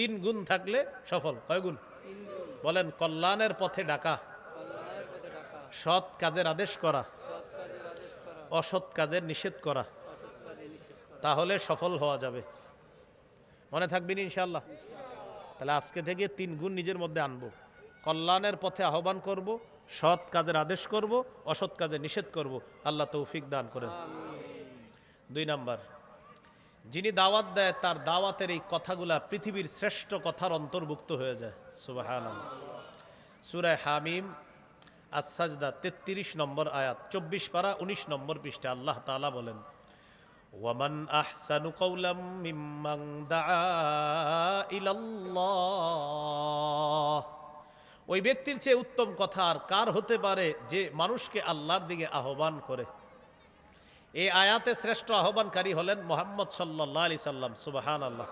তিন গুণ থাকলে সফল। কয় গুণ? বলেন, কল্যাণের পথে ডাকা। সৎ কাজের আদেশ করা। অসৎ কাজের নিষেধ করা। তাহলে সফল হওয়া যাবে। মনে থাকবেন ইনশাল্লাহ তাহলে আজকে থেকে তিন গুণ নিজের মধ্যে আনব। কল্যাণের পথে আহ্বান করব, সৎ কাজের আদেশ করব, অসৎ কাজে নিষেধ করব। আল্লাহ তৌফিক দান করেন। দুই নাম্বার যিনি দাওয়াত দেয়, তার দাওয়াতের এই কথাগুলা পৃথিবীর শ্রেষ্ঠ কথার অন্তর্ভুক্ত হয়ে যায়। সুবাহান সুরায় হামিম আসাজদা তেত্রিশ নম্বর আয়াত, চব্বিশ পারা উনিশ নম্বর পৃষ্ঠা আল্লাহ তালা বলেন, ওয়ামান আহসানু কৌলাম মিম্মাং দা ইলাল্লাহ। ওই ব্যক্তির চেয়ে উত্তম কথা আর কার হতে পারে যে মানুষকে আল্লাহর দিকে আহ্বান করে? এই আয়াতে শ্রেষ্ঠ আহ্বানকারী হলেন মোহাম্মদ সাল্লাহ আলি সাল্লাম সুবাহান আল্লাহ